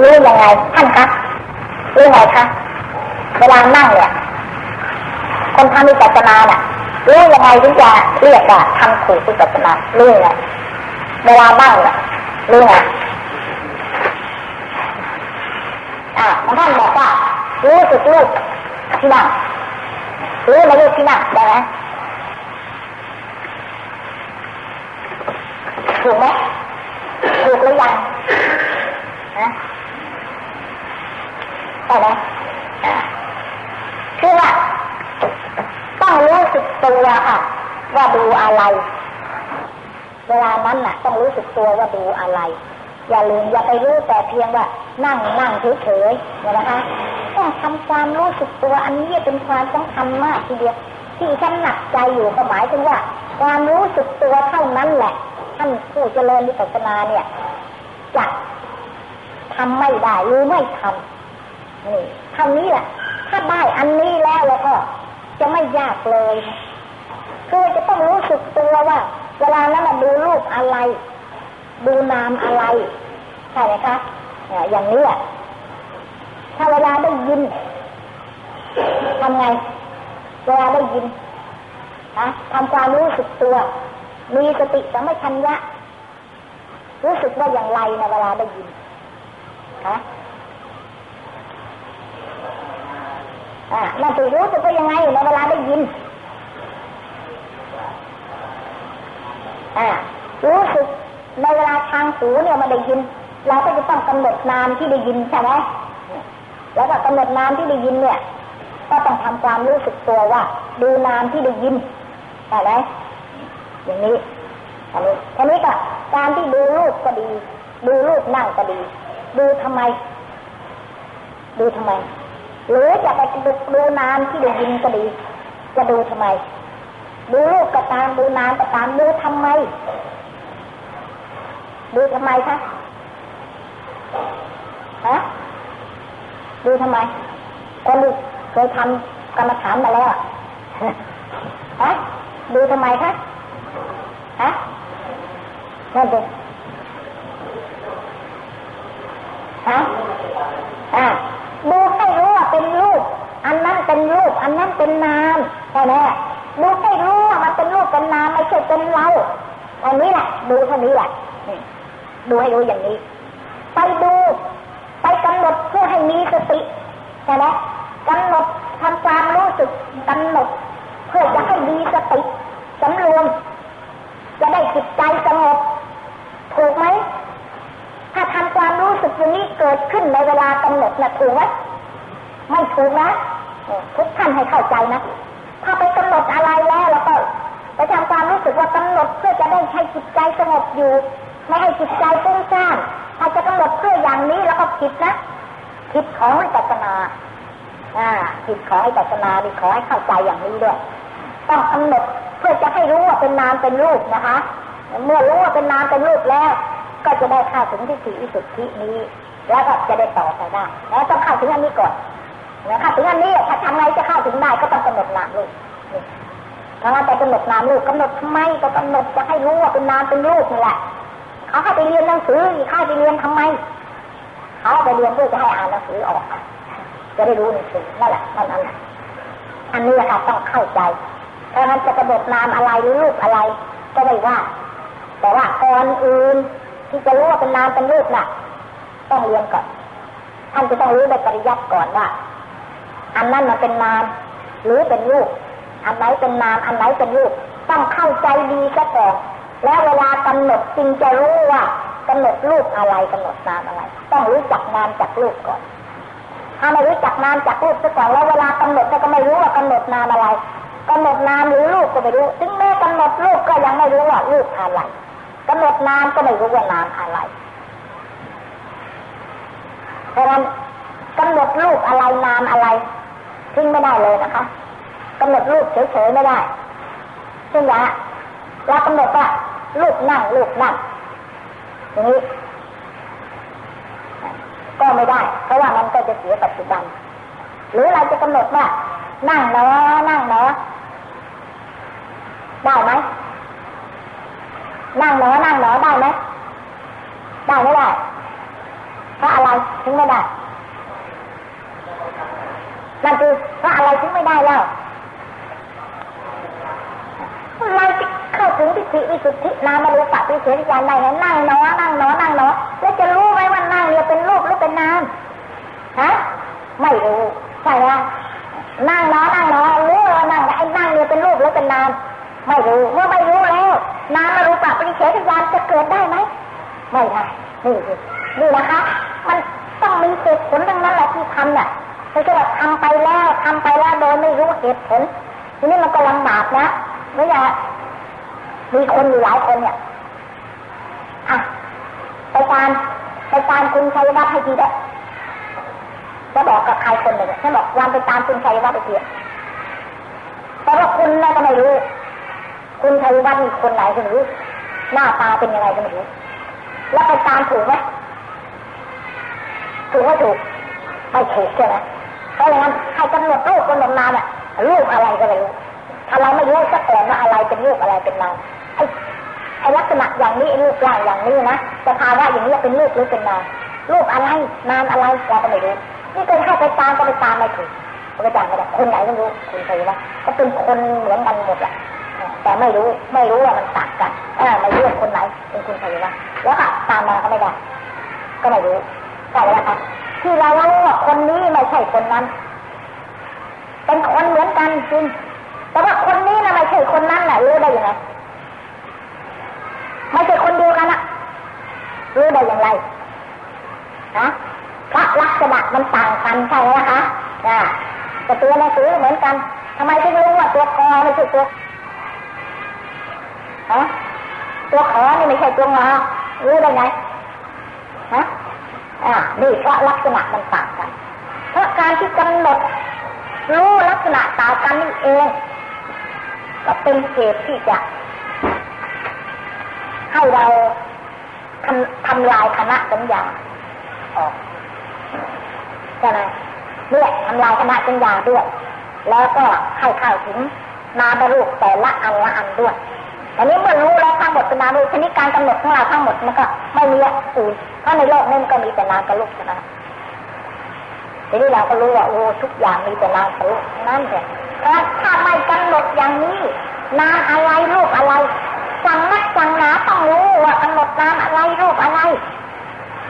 รู้ยังไงท่านคะรู้ไงคะเวลานั่งเนี่ยคนทำวิปัสนาเนี่ยรู้ยังไงถึงจะเรียกว่าทำถูกวิปัสสนารู้ยังไงเวลานั่งเนี่ยรู้ไงอ่าท่านบอกว่ารู้สึกลูกที่นั่งรู้ในลูกที่นั่งได้ไหมถูกไหมถูกหรือยังนะ ได้ไหมคือว่าต้องรู้สึกตัวค่ะว่าดูอะไร เวลานั้นน่ะ ต้องรู้สึกตัวว่าดูอะไร อย่าลืมอย่าไปรู้แต่เพียงว่า นั่งนั่งเฉยๆเนี่ยนะคะต้องทำความรู้สึกตัวอันนี้เป็นความสำคัญมากทีเดียวที่ฉันหนักใจอยู่ก็หมายถึงว่า ความรู้สึกตัวเท่านั้นแหละท่านผู้เจริญวิปัสสนาเนี่ยจะทำไม่ได้หรือไม่ทำ นี่เท่านี้แหละ ถ้าได้อันนี้แล้วแล้วก็ จะไม่ยากเลยคือจะต้องรู้สึกตัวว่า เวลานั้นเราดูรูปอะไร ดูนามอะไรใช่ไหมคะอย่างนี้อะถ้าเวลาได้ยินทำไง เวลาได้ยินนะทำความรู้สึกตัว มีสติสัมปชัญญะรู้สึกว่าอย่างไรในเวลาได้ยินฮะ อ่านั่นคือรู้สึกว่ายังไงในเวลาได้ยินอ่ารู้สึกในเวลาทางหูเนี่ยมาได้ยิน เราก็จะต้องกำหนดนามที่ได้ยินใช่ไหมแล้วก็กำหนดนามที่ได้ยินเนี่ย ก็ต้องทำความรู้สึกตัวว่า ดูนามที่ได้ยินใช่ไหมอย่างนี้อันนี้ทีนี้ก็การที่ดูรูปก็ดี ดูรูปนั่งก็ดี ดูทำไม ดูทำไม หรือจะไปดูนามที่ได้ยินก็ดี จะดูทำไม ดูรูปก็ตามดูนามก็ตามดูทำไม ดูทำไมคะฮะดูทำไมคนดูเคยทำกรรมฐานมาแล้วอะฮะดูทำไมคะฮะนั่นเองฮะอ่าดูให้รู้ เป็นรูป อันนั้นเป็นรูป อันนั้นเป็นนามใช่ไหมดูให้รู้ว่ามันเป็นรูปเป็นนามไม่ใช่เป็นเราอันนี้แหละดูเท่านี้แหละดูให้รู้อย่างนี้ ไปดู ไปกำหนดเพื่อให้มีสติใช่ไหมกำหนดทำความรู้สึกกำหนด เพื่อจะให้มีสติสำรวม จะได้จิตใจสงบถูกไหมถ้าทำความรู้สึกอย่างนี้เกิดขึ้นในเวลากำหนดนะถูกไหม ไม่ถูกนะทุกท่านให้เข้าใจนะ ถ้าไปกำหนดอะไรแล้วแล้วก็ไปทำความรู้สึกว่ากำหนดเพื่อจะได้ให้จิตใจสงบอยู่ ไม่ให้จิตใจฟุ้งซ่านถ้าจะกำหนดเพื่ออย่างนี้แล้วก็ผิดนะผิดของวิปัสนาอ่าผิดของวิปัสนาดิขอให้เข้าใจอย่างนี้ด้วยต้องกำหนดเพื่อจะให้รู้ว่าเป็นนามเป็นรูปนะคะ เมื่อรู้ว่าเป็นนามเป็นรูปแล้ว ก็จะได้เข้าถึงที่สี่วิสุทธินี้ แล้วก็จะได้ต่อไปได้แล้วต้องเข้าถึงอันนี้ก่อน นะเข้าถึงอันนี้ถ้าทำไงจะเข้าถึงได้ก็ต้องกำหนดนามรูปถ้าเราจะกำหนดนามรูปกำหนดทำไมก็กำหนดจะให้รู้ว่าเป็นนามเป็นรูปนี่แหละเขาให้ไปเรียนหนังสือเขาให้ไปเรียนทำไมเขาไปเรียนเพื่อจะให้อ่านหนังสือออก จะได้รู้หนังสือนั่นแหละนั่นนั่นอันนี้ค่ะต้องเข้าใจถ้ามันจะกำหนดนามอะไรหรือรูปอะไร ก็ไม่ว่า แต่ว่าก่อนอื่นที่จะรู้ว่าเป็นนามเป็นรูปน่ะ ต้องเรียนก่อนท่านจะต้องรู้ในปริยัติก่อนว่า อันนั้นมันเป็นนามหรือเป็นรูปอันไหนเป็นนามอันไหนเป็นรูปต้องเข้าใจดีซะก่อนแล้วเวลากำหนดจึงจะรู้ว่ากำหนดรูปอะไรกำหนดนามอะไร ต้องรู้จักนามจากรูปก่อน ถ้าไม่รู้จักนามจากรูปซะก่อนแล้วเวลากำหนดก็ไม่รู้ว่ากำหนดนามอะไรกำหนดนามหรือรูปก็ไม่รู้ ถึงแม้กำหนดรูปก็ยังไม่รู้ว่ารูปอะไรกำหนดนามก็ไม่รู้ว่านามอะไรเพราะฉะนั้นกำหนดรูปอะไรนามอะไร ทิ้งไม่ได้เลยนะคะกำหนดรูปเฉยๆไม่ได้เช่นอย่าเรากำหนดว่ารูปนั่งรูปนั่งอย่างนี้ ก็ไม่ได้ เพราะว่ามันก็จะเสียปัจจุบัน หรือเราจะกำหนดว่านั่งเนาะนั่งเนาะได้ไหมนั่งเนาะนั่งเนาะได้ไหมได้ไม่ได้เพราะอะไรถึงไม่ได้ นั่นคือเพราะอะไรถึงไม่ได้แล้วเราเข้าถึงทิฏฐิวิสุทธินามารูปะวิเศษญาณได้นั่งนอนั่งนอนั่งนอแล้วจะรู้ไหมว่านั่งเนี่ยเป็นรูปหรือเป็นนามฮะไม่รู้ใช่ไหมนั่งนอนั่งนอรู้ว่านั่งไอ้นั่งเนี่ยเป็นรูปหรือเป็นนามไม่รู้เมื่อไม่รู้แล้วนามารูปะวิเศษญาณจะเกิดได้ไหมไม่ได้นี่นี่นะคะ มันต้องมีเหตุผลทั้งนั้นแหละที่ทำเนี่ย ไม่ใช่ว่าทำไปแล้วทำไปแล้วโดยไม่รู้เหตุผลทีนี้มันก็ลำบากนะไม่อยากมีคนอยู่หลายคนเนี่ยอะไปตามไปตามคุณชัยวัฒน์ให้ทีได้จะบอกกับใครคนหนึ่งฉันบอกวันไปตามคุณชัยวัฒน์ไปทีแต่ว่าคุณน่าจะไม่รู้ คุณชัยวัฒน์มีคนไหนก็ไม่รู้ หน้าตาเป็นยังไงก็ไม่รู้ แล้วไปตามถูกไหมถูกไม่ถูกไม่ถูกใช่ไหม เพราะงั้นให้กำหนดรูปกำหนดนามอะรูปอะไรก็ไม่รู้ถ้าเราไม่รู้สักแต่ว่าอะไรเป็นรูปอะไรเป็นนามไอ้ไอ้ลักษณะอย่างนี้รูปร่างอย่างนี้นะสภาวะอย่างนี้เป็นรูปหรือเป็นนามรูปอะไรนามอะไรเราก็ไม่รู้นี่ก็ให้ไปตามก็ไปตามไม่ถูกก็ตามไม่ได้คนไหนก็รู้คุณเคยว่าก็เป็นคนเหมือนกันหมดแหละแต่ไม่รู้ไม่รู้ว่ามันต่างกันเออไม่รู้ว่าคนไหนเป็นคุณเคยว่าแล้วก็ตามมาก็ไม่ได้ก็ไม่รู้ใช่ไหมคะ ที่เรารู้ว่าคนนี้ไม่ใช่คนนั้น เป็นคนเหมือนกันจริง แต่ว่าคนนี้นะไม่ใช่คนนั้นแหละรู้ได้ยังไงไม่ใช่คนเดียวกันอะรู้ได้อย่างไรฮะพระลักษณะมันต่างกันใช่ไหมคะอ่าแต่ตัวหนังสือเหมือนกันทำไมถึงรู้ว่าตัวคอไม่ใช่ตัวฮะตัวขอนี่ไม่ใช่ตัวงอรู้ได้ไงฮะ อ่านี่เพราะลักษณะมันต่างกัน เพราะการที่กำหนดรู้ลักษณะต่างกันนี่เอง ก็เป็นเหตุที่จะ ให้เราทำทำลายคณะสัญญาออกใช่ไหมเนี่ยทำลายคณะสัญญาด้วย แล้วก็ให้เข้าถึงนามรูปแต่ละอันละอันด้วย อันนี้เมื่อรู้แล้วทั้งหมดเป็นนามรูปชนิดการกำหนดของเราทั้งหมดมันก็ไม่มีอื่นเพราะในโลกนี้มันก็มีแต่นามกับรูปเท่านั้นทีนี้เราก็รู้ว่าโอ้ทุกอย่างมีแต่นามกับรูปนั่นแหละถ้าไม่กำหนดอย่างนี้นามอะไรรูปอะไรจังนักจังหนาต้องรู้ว่ากำหนดนามอะไรรูปอะไร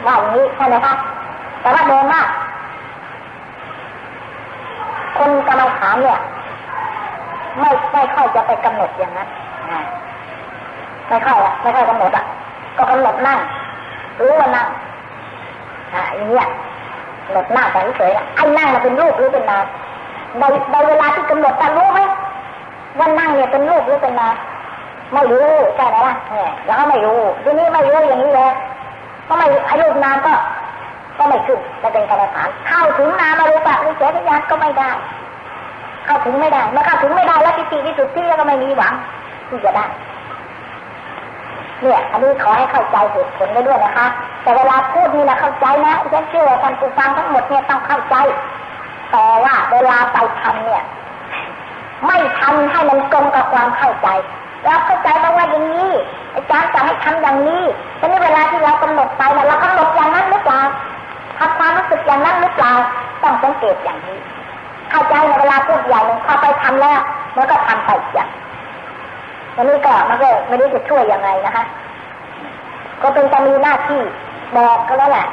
ว่าอย่างนี้ใช่ไหมคะแต่ว่าเดินมากคนกรรมฐานเนี่ย ไม่ไม่ค่อยจะไปกำหนดอย่างนั้น ไม่ค่อยอะไม่ค่อยกำหนดอะก็กำหนดนั่งรู้ว่านั่งอ่าอย่างเงี้ยกำหนดนั่งแต่เฉยๆไอ้นั่งมันเป็นรูปหรือเป็นนามในในเวลาที่กำหนดจะรู้ไหมว่านั่งเนี่ยเป็นรูปหรือเป็นนามไม่รู้ใช่ไหมล่ะเนี่ยแล้วก็ไม่รู้ทีนี้ไม่รู้อย่างนี้เลยก็ไม่ไอ้รูปนามก็ ก็ไม่ขึ้นจะเป็นกรรมฐานเข้าถึงนามารูปะวิเศษญาณก็ไม่ได้เข้าถึงไม่ได้เมื่อเข้าถึงไม่ได้แล้วทิฏฐิที่สุดที่ก็ไม่มีหวังที่จะได้ เนี่ยอันนี้ขอให้เข้าใจเหตุผลได้ด้วยนะคะ แต่เวลาพูดนี่นะเข้าใจนะฉันเชื่อว่าท่านผู้ฟังทั้งหมดเนี่ยต้องเข้าใจ แต่ว่าเวลาไปทำเนี่ย ไม่ทำให้มันตรงกับความเข้าใจเราเข้าใจมาว่าอย่างนี้อาจารย์จะให้ทำอย่างนี้ทีนี้เวลาที่เรากำหนดไปเนี่ยเรากำหนดอย่างนั้นหรือเปล่าทำความรู้สึกอย่างนั้นหรือเปล่าต้องสังเกตอย่างนี้ เข้าใจในเวลาพูดอย่างหนึ่งพอไปทำแล้วมันก็ทำไป อันนี้ก็มันก็ไม่รู้จะช่วยยังไงนะคะ ก็เป็นจะมีหน้าที่บอกก็แล้วแหละ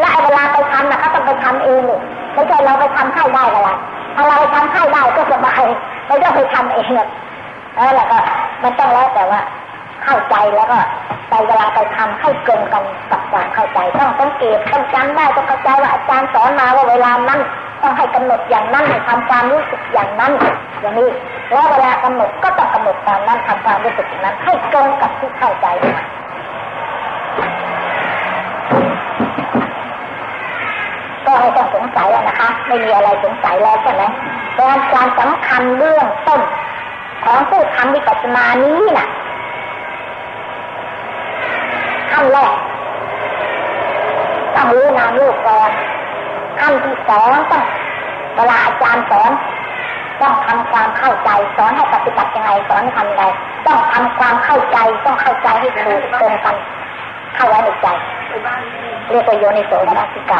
และเวลาไปทำนะเขาต้องไปทำเองเลยไม่ใช่เราไปทำให้ได้ก็แล้วถ้าเราไปทำให้ได้ก็สบายไม่ต้องไปทำเองแล้วแหละก็มันต้องแล้วแต่ว่า เข้าใจแล้วก็ไปเวลาไปทำให้เกินกันกับความเข้าใจ ต้องสังเกตต้องจำได้ต้องเข้าใจว่าอาจารย์สอนมาว่าเวลานั้น ต้องให้กำหนดอย่างนั้นทำความรู้สึกอย่างนั้นอย่างนี้แล้วเวลากำหนดก็ต้องกำหนดตามนั้นทำความรู้สึกอย่างนั้น ให้ตรงกับที่เข้าใจก็ไม่ต้องสงสัยนะคะ ไม่มีอะไรสงสัยแล้วใช่ไหมการการสำคัญเรื่องต้น ของผู้ทำวิปัสสนานี้น่ะขั้นแรกต้องรู้นามรูปก่อน ขั้นที่สองต้องเวลาอาจารย์สอนต้องทำความเข้าใจ สอนให้ปฏิบัติยังไงสอนให้ทำยังไงต้องทำความเข้าใจต้องเข้าใจให้ถูกตรงกันเข้าไว้ในใจเรียกว่าโยนิโสมนสิกา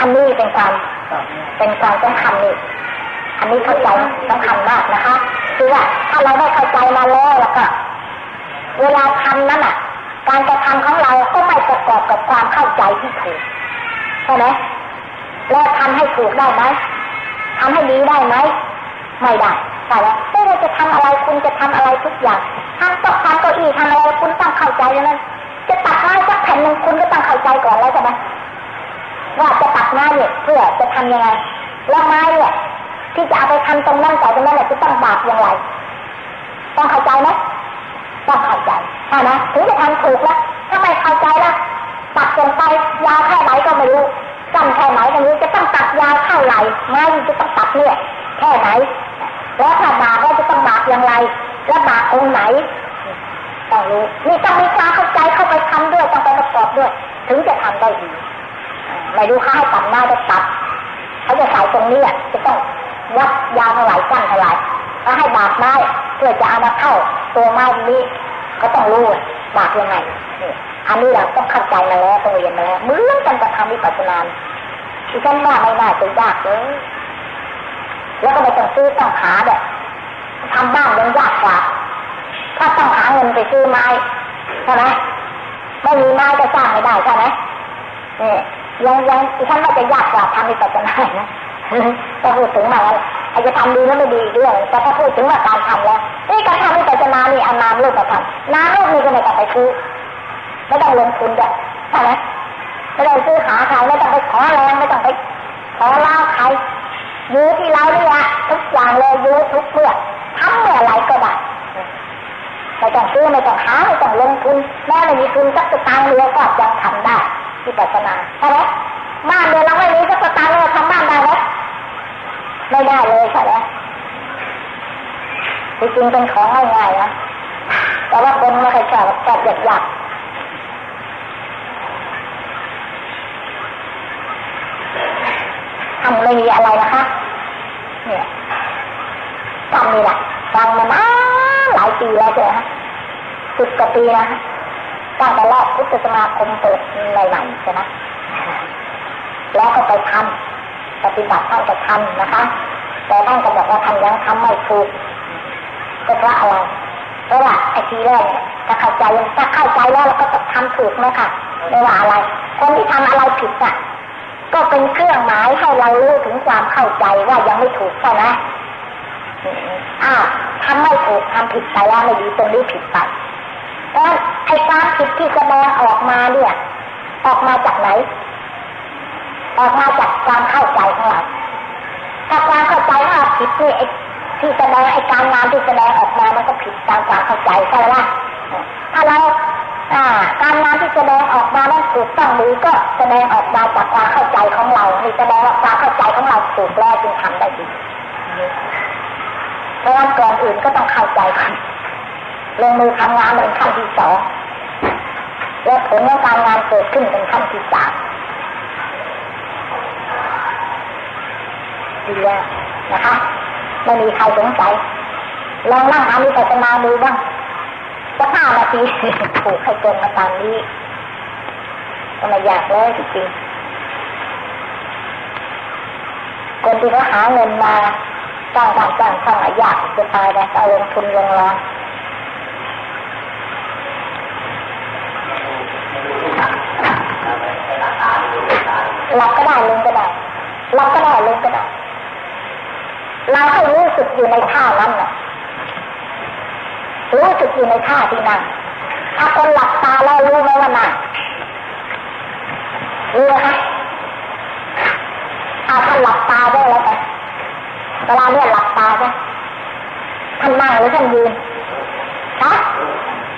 อันนี้เป็นความเป็นความสำคัญนี่อันนี้เข้าใจสำคัญมากนะคะ คือว่าถ้าเราได้เข้าใจมาแล้วแล้วก็ เวลาทำนั้นอะ การกระทำของเราก็ไม่ประกอบกับความเข้าใจที่ถูกใช่ไหม แล้วทำให้ถูกได้ไหมทำให้ดีได้ไหมไม่ได้ใช่ไหมเราจะทำอะไรคุณจะทำอะไรทุกอย่างทำตกทำเก้าอี้ทำอะไรคุณต้องเข้าใจแล้วนั้นจะตัดไม้สักแผ่นหนึ่งคุณก็ต้องเข้าใจก่อนแล้วใช่ไหมว่าจะตัดไม้เนี่ยเพื่อจะทำยังไงแล้วไม้เนี่ยที่จะเอาไปทำตรงนั้นแต่ตรงนั้นเนี่ยจะต้องบาดอย่างไรต้องเข้าใจไหมต้องเข้าใจใช่ไหมถึงจะทำถูกแล้วถ้าไม่เข้าใจแล้วตัดลงไปยาวแค่ไหนก็ไม่รู้ สั้นแค่ไหนก็ไม่รู้จะต้องตัดยาวเท่าไหร่ไม้จะต้องตัดเนี่ยแค่ไหน แล้วถ้าบาดแล้วจะต้องบาดอย่างไร แล้วบาดองค์ไหนต้องรู้นี่ต้องมีความเข้าใจเข้าไปทำด้วยต้องไปประกอบด้วย ถึงจะทำได้ดีไม่รู้เขาให้ตัดหน้าจะตัดเขาจะใส่ตรงนี้จะต้องวัดยาวเท่าไหร่สั้นเท่าไหร่ถ้าให้บาดไม้เพื่อจะเอามาเข้าตัวไม้นี้ก็ต้องรู้บาดยังไงนี่ อันนี้เราต้องเข้าใจมาแล้วต้องเรียนมาแล้วเหมือนกันกับทำวิปัสสนาดิฉันว่าไม่น่าจะยากเลยแล้วก็ไม่ต้องซื้อต้องหาแบบทำบ้านยังยากกว่าถ้าต้องหาเงินไปซื้อไม้ใช่ไหมไม่มีไม้ก็สร้างไม่ได้ใช่ไหมเนี่ยังยังดิฉันว่าจะยากกว่าทำวิปัสสนานะจะพูดถึงมาแล้วอาจจะทำดีแล้วไม่ดีเรื่องแต่ถ้าพูดถึงว่าการทำแล้วนี่การทำวิปัสสนานี่อานามรูปมาทำนามรูปนี่ก็ไม่ต้องไปซื้อ ไม่ต้องลงทุนด้วยใช่ไหมไม่ต้องซื้อหาใครไม่ต้องไปขอแรงไม่ต้องไปขอเล่าใครอยู่ที่เราเนี่ยทุกอย่างเลยอยู่ทุกเมื่อทำเมื่อไรก็ได้ไม่ต้องซื้อไม่ต้องหาไม่ต้องลงทุนแม้ไม่มีทุนสักตางค์เรือก็ยังทำได้ที่ปัสนาใช่ไหมบ้านเรือเราไม่มีสักตางค์เราทำบ้านได้ไหมไม่ได้เลยใช่ไหมจริงเป็นของง่ายๆนะแต่ว่าคนไม่เคยชอบชอบหยาบำไม่มีอะไรนะคะ เนี่ยทำนี่แหละฟังมานานหลายปีแล้วใช่ไหมฮะสิบกว่าปีนะตั้งแต่แรกพุทธสมาคมเปิดใหม่ๆใช่ไหมแล้วก็ไปทำปฏิบัติท่านก็ทำนะคะ แต่ท่านก็บอกว่าทำยังทำไม่ถูกก็เพราะอะไรเพราะว่าไอ้ทีแรกถ้าเข้าใจถ้าเข้าใจแล้วเราก็ต้องทำถูกไหมค่ะไม่ว่าอะไร คนที่ทำอะไรผิดอะ ก็เป็นเครื่องหมายให้เรารู้ถึงความเข้าใจว่ายังไม่ถูกใช่ไหมอ้าวทำไม่ถูกทำผิดไปแล้วไม่ดีตรงนี้ผิดไปเพราะไอ้ความผิดที่แสดงออกมาเนี่ย ออกมาจากไหน ออกมาจากความเข้าใจของเราถ้าความเข้าใจของเราผิดนี่ไอ้ที่แสดงไอ้การงานที่แสดงออกมามันก็ผิดตามความเข้าใจใช่ไหมล่ะถ้าเรา การงานที่แสดงออกมานั้นถูกต้องหรือก็แสดงออกมาจากความเข้าใจของเรานี่แสดงว่าความเข้าใจของเราถูกแล้วจึงทำได้ดีเพราะว่าก่อนอื่นก็ต้องเข้าใจก่อนลงมือทำงานเป็นขั้นที่สองแล้วผลของการงานเกิดขึ้นเป็นขั้นที่สามดีแล้วนะคะไม่มีใครสงสัยลองนั่งทำวิปัสสนาดูบ้าง ก็ห้านาทีถูกให้เกินมาตามนี้ก็ม่อยากเลยจริงๆคนที่เขาหาเงินมาจ้างจ้างจ้างช่างอยากจะตายแต่เอาลงทุนลงรอหลับก็ได้ลงก็ได้หลับก็ได้ลงก็ได้เราให้รู้สึกอยู่ในท่านั้นน่ะ รู้สึกอยู่ในท่าที่นั่งถ้าคนหลับตาแล้วรู้ไหมว่านั่งรู้ไหมคะถ้าท่านหลับตาได้แล้วกันเวลาเนี่ยหลับตาใช่ท่านนั่งหรือท่านยืนฮะ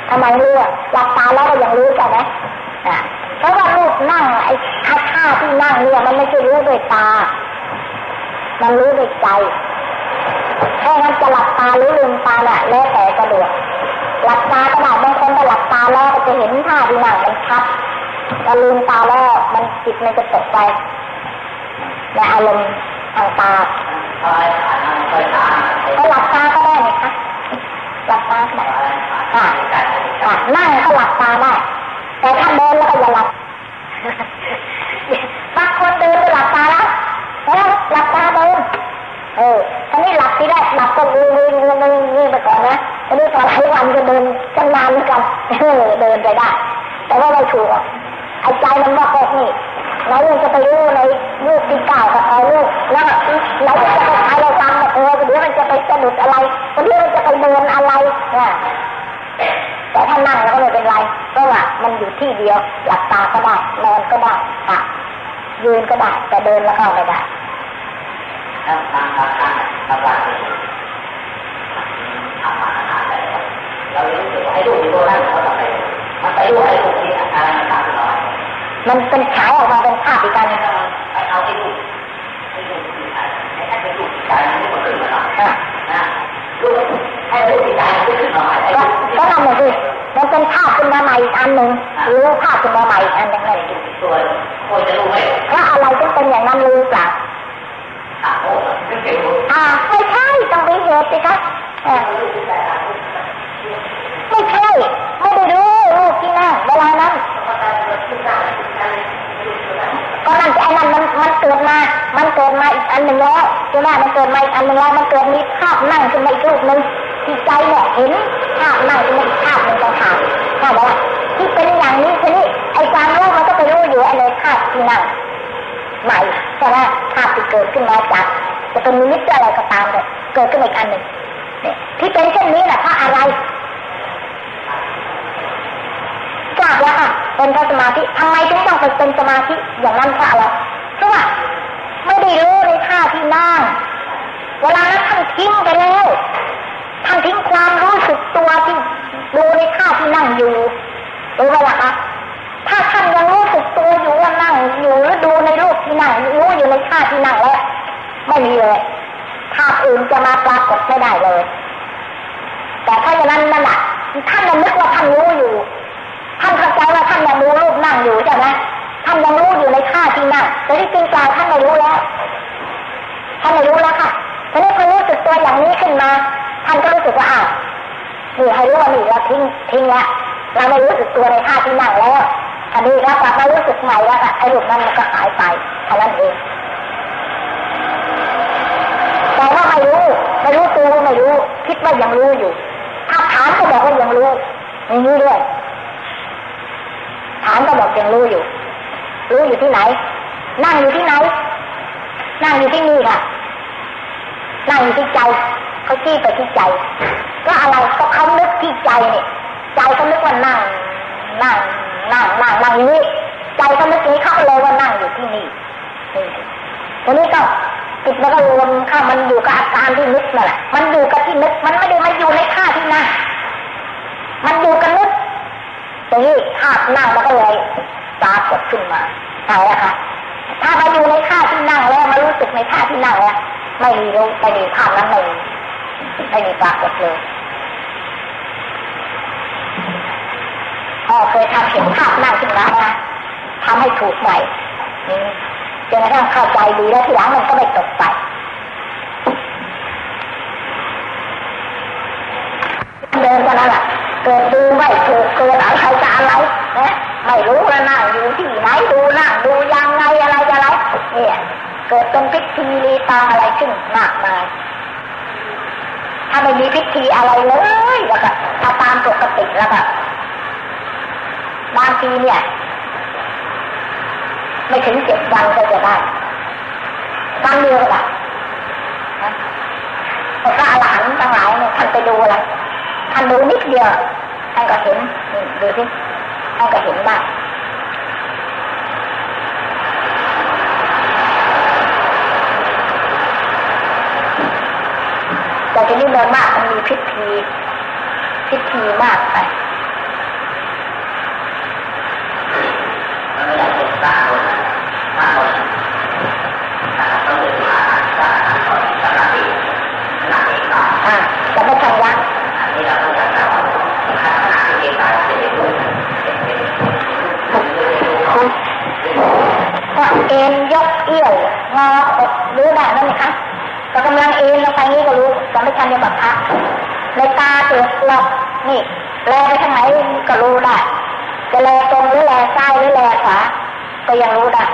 ทำไมรู้อะหลับตาแล้วก็ยังรู้ใช่ไหมอ่าเพราะว่ารูปนั่งไอ้ท่าท่าที่นั่งเนี่ยมันไม่ใช่รู้ด้วยตา มันรู้ด้วยใจถ้างั้นจะหลับตาหรือลืมตาเนี่ยแล้วแต่สะดวก หลับตาขนาดบางคนก็หลับตาแล้วจะเห็นท่าทีหนังมันชัดพอลืมตาแล้วมันจิตมันจะตกไปในอารมณ์ทางตาก็หลับตาก็ได้ไหมคะหลับตาค่ะค่ะนั่งก็หลับตาได้แต่ถ้าเดินแล้วก็อย่าหลับ หลายวันก็เดินกันนานเหมือนกันเออเดินไปได้ แต่ว่าไม่ถูกไอ้ใจมันว่าพวกนี้ไหนมันจะไปรู้ในลูกที่เก่ากับไอ้ลูกแล้วไหนมันจะไปใช้อะไรฟังเออเดี๋ยวมันจะไปสะดุดอะไรเดี๋ยวมันจะไปเดินอะไรเนี่ยแต่ถ้านั่งแล้วก็ไม่เป็นไรเพราะว่ามันอยู่ที่เดียวหลับตาก็ได้นอนก็ได้ค่ะยืนก็ได้แต่เดินแล้วก็ไม่ได้แล้วทางทางทาง เรารู้สึกว่าไอ้ลูกที่ตัวนั่นเขาต้องไปมันไปดูไอ้ลูกนี้อาการมันต่างกันหน่อยมันเป็นฉายออกมาเป็นภาพอีกการหนึ่งไปเอาไอ้ลูกไอ้ลูกที่ตายไอ้แค่เป็นลูกที่ตายมันไม่ขึ้นมาหรอกอะนะลูกให้ลูกที่ตายมันขึ้นมาใหม่ไอ้ก็ลูกก็นั่นแหละสิมันเป็นภาพขึ้นมาใหม่อีกอันหนึ่งรู้ภาพขึ้นมาใหม่อีกอันหนึ่งนั่นเองตัวควรจะรู้ไหมแล้วอะไรจึงเป็นอย่างนั้นรู้เปล่าถามโอ้ขึ้นเร็วอ่าไม่ใช่ต้องมีเหตุสิคะ ไม่ใช่ไม่ได้รู้รูปที่นั่งเวลานั้นก็นั่นไอ้นั่นมันมันเกิดมา มันเกิดมาอีกอันหนึ่งแล้วใช่ไหมมันเกิดมาอีกอันหนึ่งแล้วมันเกิดมีภาพนั่งขึ้นมาอีกรูปหนึ่งที่ใจเนี่ยเห็นภาพนั่งขึ้นมาอีกภาพหนึ่งต่างหากใช่ไหมที่เป็นอย่างนี้ทีนี้ไอ้ความรู้มันก็ไปรู้อยู่ไอ้ในภาพที่นั่งใหม่ใช่ไหมภาพที่เกิดขึ้นมาจากจะเป็นนิมิตอะไรก็ตามเลยเกิดขึ้นอีกอันหนึ่งที่เป็นเช่นนี้แหละเพราะอะไร ทราบแล้วค่ะเป็นพระสมาธิทำไมถึงต้องเป็นสมาธิอย่างนั้นเพราะอะไรเพราะว่าไม่ได้รู้ในท่าที่นั่งเวลานั้นท่านทิ้งไปแล้วท่านทิ้งความรู้สึกตัวที่ดูในท่าที่นั่งอยู่รู้ไหมล่ะคะถ้าท่านยังรู้สึกตัวอยู่ว่านั่งอยู่หรือดูในรูปที่นั่งรู้อยู่ในท่าที่นั่งแล้วไม่มีเลยภาพอื่นจะมาปรากฏไม่ได้เลย แต่ถ้าอย่างนั้นนั่นแหละท่านยังนึกว่าท่านรู้อยู่ ท่านเข้าใจว่าท่านยังดูรูปนั่งอยู่ใช่ไหมท่านยังรู้อยู่ในท่าที่นั่งแต่ที่จริงกลางท่านไม่รู้แล้วท่านไม่รู้แล้วค่ะทีนี้พอรู้สึกตัวอย่างนี้ขึ้นมา ท่านก็รู้สึกว่าอ้าวนี่ให้รู้ว่านี่เราทิ้งทิ้งละเราไม่รู้สึกตัวในท่าที่นั่งแล้วอันนี้เรากลับมารู้สึกใหม่แล้วค่ะไอ้รูปนั้นมันก็หายไปเท่านั้นเองแต่ว่าไม่รู้ไม่รู้ตัวไม่รู้ คิดว่ายังรู้อยู่ถ้าถามก็บอกว่ายังรู้อย่างนี้ด้วย ถามก็บอกยังรู้อยู่ รู้อยู่ที่ไหน นั่งอยู่ที่ไหน นั่งอยู่ที่นี่ค่ะ นั่งอยู่ที่ใจเขาชี้ไปที่ใจ ก็อะไรก็เขานึกที่ใจเนี่ยใจเขานึกว่านั่ง นั่ง นั่ง นั่ง นั่งอย่างนี้ใจเขานึกนี้เขาเลยว่านั่งอยู่ที่นี่นี่ทีนี้ก็จิตมันก็รวมเข้ามันอยู่กับอาการที่นึกนั่นแหละ มันอยู่กับที่นึก มันไม่ได้มาอยู่ในท่าที่นั่ง มันอยู่กับนึก ตรงนี้ภาพนั่งมันก็เลยปรากฏขึ้นมาใช่แล้วค่ะถ้ามาอยู่ในท่าที่นั่งแล้วมารู้สึกในท่าที่นั่งแล้วไม่มีรู้ไม่มีภาพนั้นไม่มีไม่มีปรากฏเลยพ่อเคยทำเห็นภาพนั่งขึ้นมานะทำให้ถูกใหม่นี่จนกระทั่งเข้าใจดีแล้วทีหลังมันก็ไม่ตกไปเดินกันนั่นแหละเกิดดูไม่ถูกเกิดอะไรจะอะไรนะไม่รู้แล้วนั่งอยู่ที่ไหนดูนั่งดูยังไงอะไรจะอะไรเนี่ย เกิดเป็นพิ ธีรีตองอะไรขึ้นมากมาย ถ้าไม่มีพิธีอะไรเลยแล้วก็ถ้าตามปกติแล้วก็บางทีเนี่ย ไม่ถึงเจ็ดวันก็จะได้วันเดียวก็ได้นแต่พระอรหันต์ทั้งหลายเนี่ยท่านไปดูอะไรท่านดูนิดเดียวท่านก็เห็นดูสิท่านก็เห็นบ้าง แต่ทีนี้ โดยมากมันมีพิธี พิธีมากไป มันไม่ได้เป็นสร้างคนสร้างคนต้องเป็นมาสร้างคนสร้างที่ขนาดนี้ก่อน อ่าจะไม่ทันยัก อันนี้เราต้องจัดการขนาดที่เองตายจะเป็นลูกเป็นเป็น ก็เอ็นยกเอี้ยวงออกรู้ได้นั่นไหมคะก็กำลังเอ็นลงไปนี่ก็รู้จะไม่ทันจะแบบพักในตาเตือกหลอกนี่ แลไปทางไหนก็รู้ได้ จะแลตรงหรือแลซ้ายหรือแลขวาก็ยังรู้ได้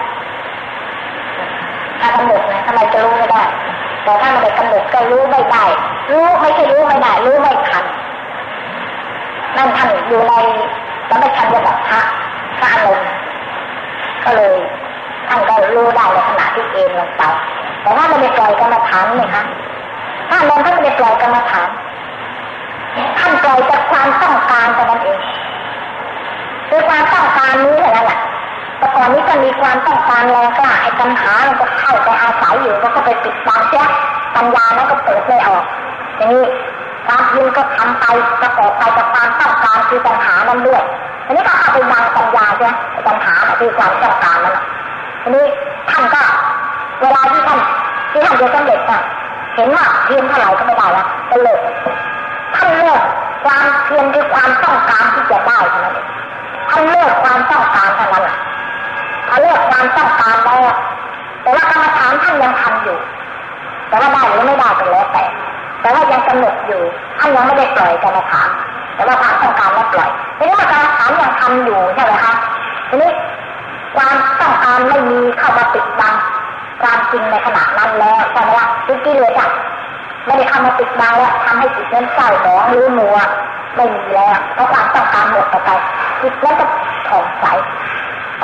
ถ้ากำหนดนะทำไมจะรู้ไม่ได้ แต่ถ้ามันได้กำหนดก็รู้ไม่ได้ รู้ไม่ใช่รู้ไม่ได้ รู้ไม่ทัน อยู่ในสมัชัญญะกับพระพระอารมณ์ก็เลยท่านก็รู้ได้ในขณะที่เอนลงไปแต่ว่าไม่ได้ ปล่อยกรรมฐานนี่คะถ้าลงท่านไม่ได้ปล่อยกรรมฐานท่านปล่อยจากความต้องการแต่นั้นเองคือความต้องการนี้เท่านั้นแหละแต่ก่อนนี้ก็มีความต้องการแรงกล้าไอ้ปัญหามันก็เข้าไปอาศัยอยู่ก็ก็ไปปิดบังเสียปัญญานั้นก็เปิดไม่ออกอย่างนี้ความเพียรก็ทำไปประกอบไปกับความต้องการคือปัญหานั้นด้วยทีนี้ก็เข้าไปบังปัญญาใช่ไหมปัญหาคือความต้องการนั้นทีนี้ท่านก็เวลาที่ท่าน ที่ท่านจะสำเร็จอะเห็นว่าเพียรเท่าไหร่ก็ไม่ได้ละก็นเลิกท่านเลิกความเพียรคือความต้องการที่จะได้เท่านั้นท่านเลิกความต้องการเท่านั้นแหละพอเลิกความต้องการแล้วแต่ว่ากรรมฐานท่านยังทำอยู่ แต่ว่าได้หรือไม่ได้ก็แล้วแต่ แต่ว่ายังกำหนดอยู่ท่านยังไม่ได้ปล่อยกรรมฐานแต่ว่าความต้องการไม่ปล่อยทีนี้กรรมฐานยังทำอยู่ใช่ไหมคะทีนี้ความต้องการไม่มีเข้ามาปิดบังความจริงในขณะ กิเลสอะไม่ได้เข้ามาปิดบังแล้วทำให้จิตนั้นเศร้าหมองรือมัวไม่มีแล้วเพราะความต้องการหมดไปจิตนั้นก็ผ่องใส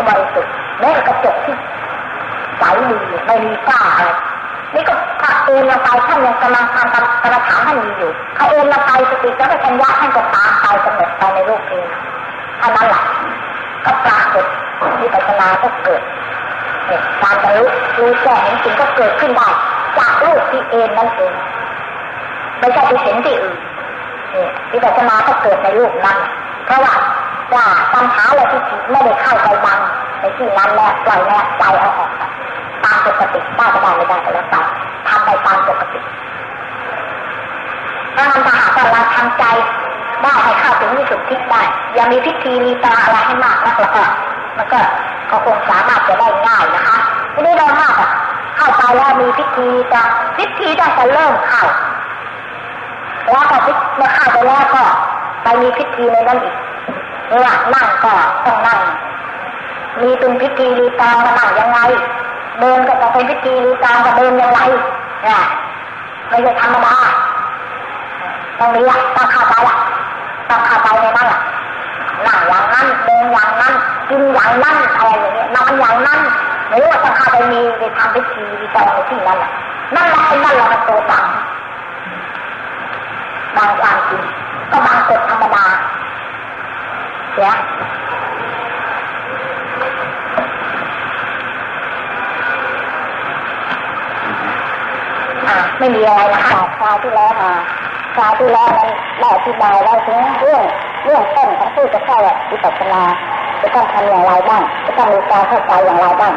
บริสุทธิ์แม้กระจกที่ใสดีไม่มีฝ้าอะไรนี่ก็ถ้าเอ็นลงไปท่านยังกำลังทำกรรมฐานท่านมีอยู่ถ้าเอ็นลงไปสติจะไปชัญญะท่านก็ตามไปกำหนดไปในรูปเองเท่านั้นแหละก็ปรากฏวิปัสสนาก็เกิดการบรรลุรู้แจ้งจริงก็เกิดขึ้นได้ จากรูปที่เอ็นนั่นเองไม่ใช่ไปเห็นที่อื่นนี่วิปัสสนาก็เกิดในรูปนั้น เพราะว่าว่าปัญหาอะไรที่จิไม่ได้เข้าไปบังในที่นั้นแล้วปล่อยแล้วใจเอาออกตามปกติได้ก็ได้ไม่ได้ก็แล้วไปทำไปตามปกติถ้ามันหากว่าเราทำใจได้ให้เข้าถึงวิสุทธิได้อย่ามีพิธีมีตาอะไรให้มากนักแล้วก็มันก็ก็คงสามารถจะได้ง่ายนะคะทีนี้เรามากาไปแล้วมีพิธีจะพิธีได้จะเริ่มเข้าแล้วก็พิเมื่อเข้าไปแล้วก็ไปมีพิธีในนั้นอีกเนี่ยนั่งก็ต้องนั่ง มีเป็นพิธีรีตองนั่งยังไง เดินก็ต้องเป็นพิธีรีตองก็เดินยังไงเนี่ยไม่ใช่ธรรมดาต้องมีอะต้องเข้าไปอะต้องเข้าไปในนั้นอะนั่งอย่างนั้นเดินอย่างนั้นกินอย่างนั้น ไม่รู้ว่าต้องเข้าไปมีไปทำพิธีรีตองในที่นั้นแหละนั่นแหละไอ้นั่นแหละมันตัวบังบางความจริงก็บางกฎธรรมดาเสียไม่มีอะไรนะคะคราวที่แล้วมาคราวที่แล้วนั้นได้อธิบายแล้วถึงเรื่องเรื่องต้นของผู้จะเข้าวิปัสสนาจะต้องทำอย่างไรบ้างจะต้องมีการเข้าใจอย่างไรบ้าง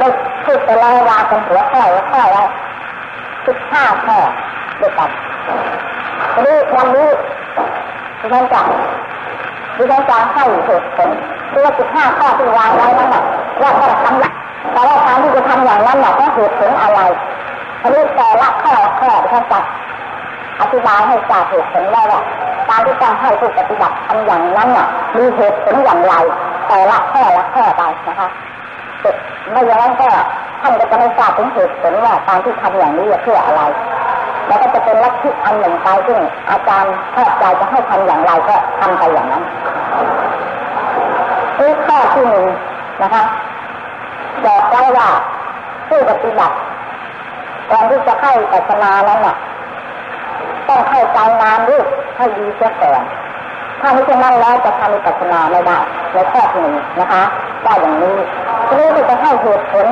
ได้พูดไปแล้ววางเป็นหัวข้อหัวข้อแล้วสิบห้าข้อด้วยกันทีนี้วันนี้ดิฉันจะดิฉันจะให้เหตุผลที่ว่าสิบห้าข้อที่วางไว้นั่นแหละว่าต้องทำอย่างแต่ว่าการที่จะทำอย่างนั้นเนี่ยต้องเหตุผลอะไรอันนี้แต่ละข้อข้อท่านจะอธิบายให้ทราบเหตุผลได้ว่าการที่ต้องให้ผู้ปฏิบัติทำอย่างนั้นเนี่ยมีเหตุผลอย่างไรแต่ละข้อละข้อไปนะคะ ไม่อย่างนั้นก็ท่านก็จะไม่ทราบถึงเหตุผลว่าการที่ทำอย่างนี้เพื่ออะไร แล้วก็จะเป็นลัทธิอันหนึ่งไปซึ่งอาจารย์ชอบใจจะให้ทำอย่างไรก็ทำไปอย่างนั้นนี่ข้อที่หนึ่งนะคะบอกไว้ว่าผู้ปฏิบัติก่อนที่จะเข้าปัสนานั้นน่ะต้องเข้าใจงานรูปให้ดีเสียก่อนถ้าไม่เช่นนั้นแล้วจะทำปัสนาไม่ได้ในข้อที่หนึ่งนะคะได้อย่างนี้ ทีนี้จะให้เหตุผล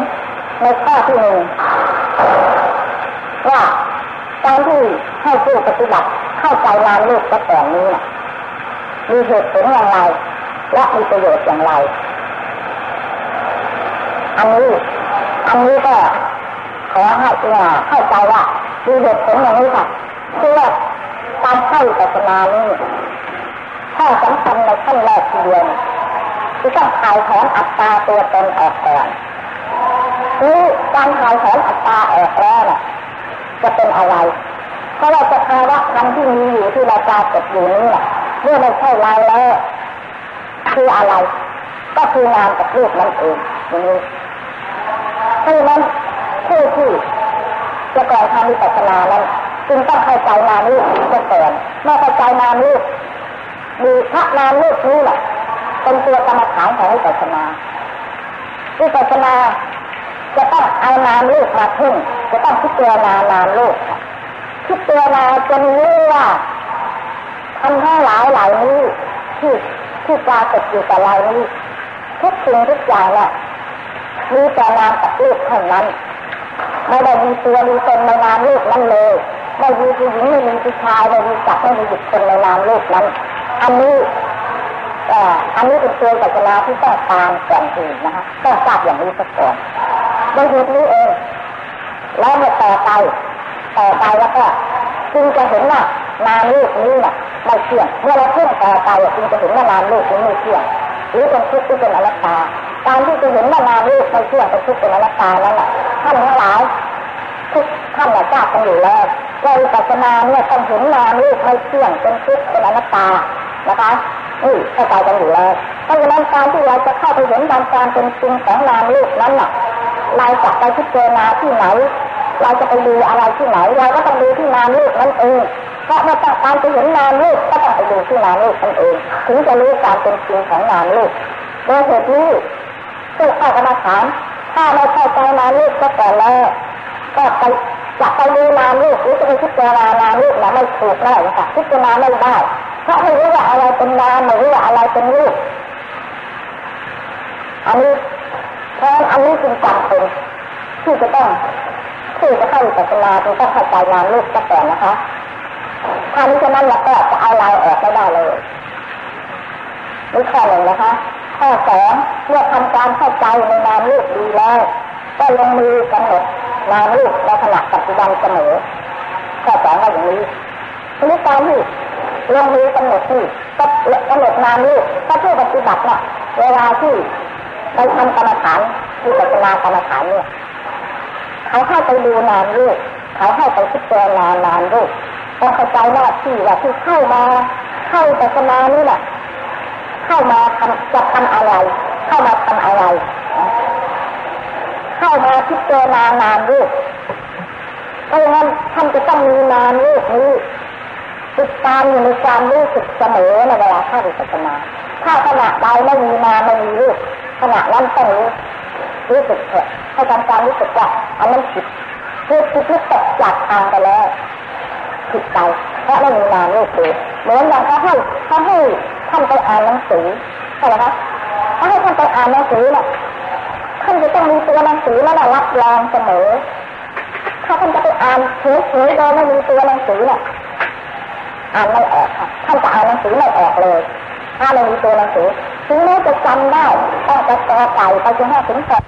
ในข้อที่หนึ่งว่าการที่ให้ผู้ปฏิบัติเข้าใจงานรูปก็แต่นี้นะมีเหตุผลอย่างไร และมีประโยชน์อย่างไร อันนี้ อันนี้ก็ขอให้เนี่ยเข้าใจว่ามีเหตุผลอย่างนี้ค่ะคือว่าการเข้าศาสนานี้ข้อสำคัญในขั้นแรกทีเดียว คือต้องถ่ายถอนอัตตาตัวตนออกก่อนนี่การถ่ายถอนอัตตาออกแล้วเนี่ยจะเป็นอะไรเพราะว่าสภาวะธรรมที่มีอยู่ที่เราปรากฏอยู่นี้เนี่ยเมื่อไม่ใช่เราแล้วคืออะไร ก็คืองานกับรูปนั่นเองอย่างนี้เพราะฉะนั้นผู้ที่จะก่อนทำวิปัสสนานั้นจึงต้องเข้าใจนามรูปจะก่อนเมื่อเข้าใจนามรูปมีพระนามลูกนี้แหละ เป็นตัวกรรมฐานของวิปัสสนาวิปัสสนาจะต้องเอานามลูกมาพึ่งจะต้องพิจารณานามลูกพิจารณาจนรู้ว่าทำทั้งหลายเหล่านี้ที่ที่ปรากฏอยู่กับเรานี้ทุกสิ่งทุกอย่างน่ะมีแต่นามกับลูกเท่านั้นไม่ได้มีตัวมีตนในนามลูกนั้นเลยไม่มีผู้หญิงไม่มีผู้ชายไม่มีจักรไม่มีบุคคลในนามลูกนั้น อันนี้ อ่ออันนี้เป็นตัวศาสนาที่ต้องตามก่อนอื่นนะคะต้องทราบอย่างนี้ซะก่อนโดยเหตุนี้เองแล้วเมื่อต่อไปต่อไปแล้วก็จึงจะเห็นว่านามลูกนี้น่ะไม่เที่ยงเมื่อเราเพ่งต่อไปจึงจะเห็นว่านามลูกนี้ไม่เที่ยงหรือเป็นทุกข์หรือเป็นอนัตตาการที่จะเห็นว่านามลูกไม่เที่ยงเป็นทุกข์เป็นอนัตตานั้นแหละท่านทั้งหลายทุกท่านทราบกันอยู่แล้วว่าวิปัสสนาเนี่ยต้องเห็นนามลูกไม่เที่ยงเป็นทุกข์เป็นอนัตตานะคะ นี่เข้าใจกันอยู่แล้วเพราะฉะนั้นการที่เราจะเข้าไปเห็นตามความเป็นจริงของนามลูกนั้นน่ะเราจะไปพิจารณาที่ไหน เราจะไปดูอะไรที่ไหนเราก็ต้องดูที่นามลูกนั่นเองเพราะเมื่อต้องการจะเห็นนามลูกก็ต้องไปดูที่นามลูกนั่นเองถึงจะรู้ความเป็นจริงของนามลูกโดยเหตุนี้ผู้เข้ากรรมฐานถ้าไม่เข้าใจนามลูกก็แต่แล้วก็ไปจะไปดูนามลูกหรือจะไปพิจารณานามลูกนะไม่ถูกแล้วค่ะพิจารณาไม่ได้ เพราไม่รู้ว่าอะไรเป็นนามไม่รู้ว่าอะไรเป็นลูกอันนี้เพราะอันนี้จึงจำเป็นที่จะต้องที่จะเข้าวิปัสนาจึงต้องเข้าใจนามลูปกซะก่อนนะคะถ้านี้ฉะนั้นเราก็จะเอาเราออกไม่ได้เลยนี่ข้อหนึ่งนะคะ ข้อสองเมื่อทำการเข้าใจในนามลูกดีแล้วก็ลงมือกำหนดนามลูกในขณะปัจจุบันเสมอข้อสองว่าอย่างนี้ทีนี้การที่ ลงมือกำหนดที่ก็กำหนดนามลูกถ้าผู้ปฏิบัติเนี่ยเวลาที่ไปทำกรรมฐานที่ปัจจุบันกรรมฐานเนี่ยเขาให้ไปดูนามลูกเขาให้ไปพิจารณานามลูกต้องเข้าใจหน้าที่ว่าที่เข้ามาเข้าแต่สนานี่แหละเข้ามาทำจะทำอะไร เข้ามาทำอะไร เข้ามาพิจารณานามลูกเพราะงั้นท่านจะต้องมีนามลูกนี้ ติดตามอยู่ในความรู้สึกเสมอในเวลาเข้าวิปัสสนาถ้าขณะใดไม่มีนามไม่มีลูกขณะนั้นต้องรู้รู้สึกเถอะให้ทำความรู้สึกว่าอันนั้นผิดคือผิดที่ตกจากทางไปแล้วผิดไปเพราะไม่มีนามลูกเลยเหมือนอย่างเขาให้เขาให้ท่านไปอ่านหนังสือใช่ไหมคะเขาให้ท่านไปอ่านหนังสือเนี่ยท่านจะต้องมีตัวหนังสือแล้วรับรองเสมอ ถ้าท่านจะไปอ่านเฉยๆโดยไม่มีตัวหนังสือเนี่ย อ่านไม่ออกค่ะท่านจะอ่านหนังสือไม่ออกเลย ถ้าไม่มีตัวหนังสือถึงแม้จะจำได้ต้องจะกอไปไปจนห้าถึงแปด